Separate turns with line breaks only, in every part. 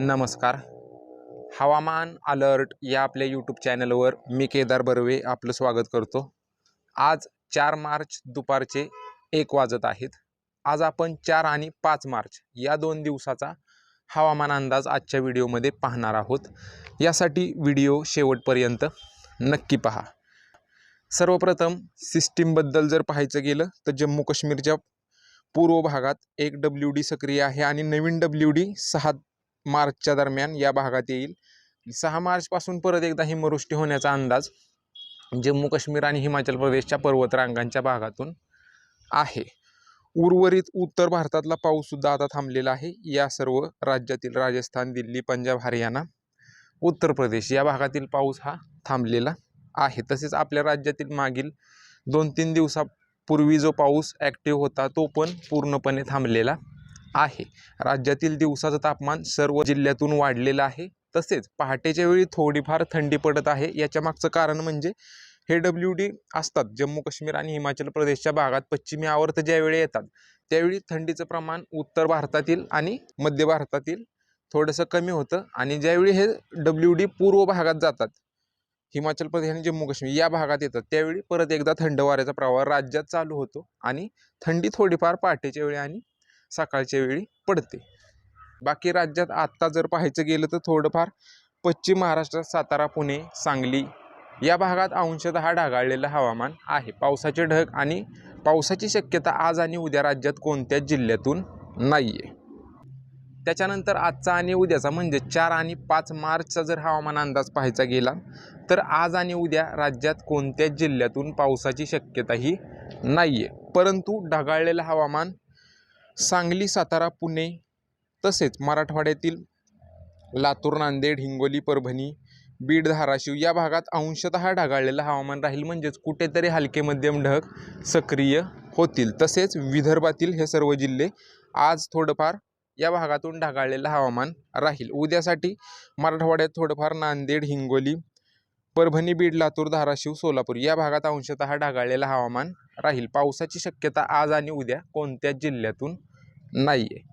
नमस्कार. हवामान अलर्ट या आपल्या यूट्यूब चॅनलवर मी केदार बर्वे आपलं स्वागत करतो. आज चार मार्च दुपारचे एक वाजत आहेत. आज आपण चार आणि पाच मार्च या दोन दिवसाचा हवामान अंदाज आजच्या व्हिडिओमध्ये पाहणार आहोत. यासाठी व्हिडिओ शेवटपर्यंत नक्की पहा. सर्वप्रथम सिस्टीमबद्दल जर पाहायचं गेलं तर जम्मू काश्मीरच्या पूर्व भागात एक डब्ल्यू डी सक्रिय आहे आणि नवीन डब्ल्यू डी सहा मार्चच्या दरम्यान या भागात येईल. सहा मार्चपासून परत एकदा हिमवृष्टी होण्याचा अंदाज जम्मू काश्मीर आणि हिमाचल प्रदेशच्या पर्वतरांगांच्या भागातून आहे. उर्वरित उत्तर भारतातला पाऊससुद्धा आता थांबलेला आहे. या सर्व राज्यातील राजस्थान दिल्ली पंजाब हरियाणा उत्तर प्रदेश या भागातील पाऊस हा थांबलेला आहे. तसेच आपल्या राज्यातील मागील दोन तीन दिवसापूर्वी जो पाऊस ॲक्टिव्ह होता तो पण पूर्णपणे थांबलेला आहे. राज्यातील दिवसाचं तापमान सर्व जिल्ह्यातून वाढलेलं आहे. तसेच पहाटेच्या वेळी थोडीफार थंडी पडत आहे. याच्या मागचं कारण म्हणजे हे डब्ल्यू डी असतात. जम्मू काश्मीर आणि हिमाचल प्रदेशच्या भागात पश्चिमी आवर्त ज्यावेळी येतात त्यावेळी थंडीचं प्रमाण उत्तर भारतातील आणि मध्य भारतातील थोडंसं कमी होतं. आणि ज्यावेळी हे डब्ल्यू डी पूर्व भागात जातात हिमाचल प्रदेश आणि जम्मू काश्मीर या भागात येतात त्यावेळी परत एकदा थंड वाऱ्याचा प्रवाह राज्यात चालू होतो. आणि थंडी थोडीफार पहाटेच्या वेळी आणि सकाळच्या वेळी पडते. बाकी राज्यात आत्ता जर पाहायचं गेलं तर थोडंफार पश्चिम महाराष्ट्रात सातारा पुणे सांगली या भागात अंशतः ढगाळलेलं हवामान आहे. पावसाचे ढग आणि पावसाची शक्यता आज आणि उद्या राज्यात कोणत्याच जिल्ह्यातून नाही आहे त्याच्यानंतर आजचा आणि उद्याचा म्हणजे चार आणि पाच मार्चचा जर हवामान अंदाज पाहायचा गेला तर आज आणि उद्या राज्यात कोणत्याच जिल्ह्यातून पावसाची शक्यताही नाही आहे परंतु ढगाळलेलं हवामान सांगली सातारा पुणे तसेच मराठवाड्यातील लातूर नांदेड हिंगोली परभणी बीड धाराशिव या भागात अंशतः ढगाळलेलं हवामान राहील. म्हणजेच कुठेतरी हलके मध्यम ढग सक्रिय होतील. तसेच विदर्भातील हे सर्व जिल्हे आज थोडंफार या भागातून ढगाळलेलं हवामान राहील. उद्यासाठी मराठवाड्यात थोडंफार नांदेड हिंगोली परभणी बीड लातूर धाराशिव सोलापूर या भागात अंशतः ढगाळलेलं हवामान राहील. पावसाची शक्यता आज आणि उद्या कोणत्याच जिल्ह्यातून नाही आहे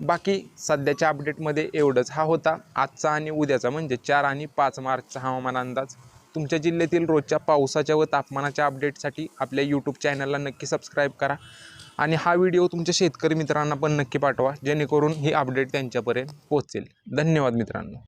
बाकी सध्याच्या अपडेटमध्ये एवढंच. हा होता आजचा आणि उद्याचा. म्हणजे चार आणि पाच मार्चचा हवामान अंदाज. तुमच्या जिल्ह्यातील रोजच्या पावसाच्या व तापमानाच्या अपडेटसाठी आपल्या यूट्यूब चॅनलला नक्की सबस्क्राईब करा. आणि हा व्हिडिओ तुमच्या शेतकरी मित्रांना पण नक्की पाठवा. जेणेकरून ही अपडेट त्यांच्यापर्यंत पोहोचेल. धन्यवाद मित्रांनो.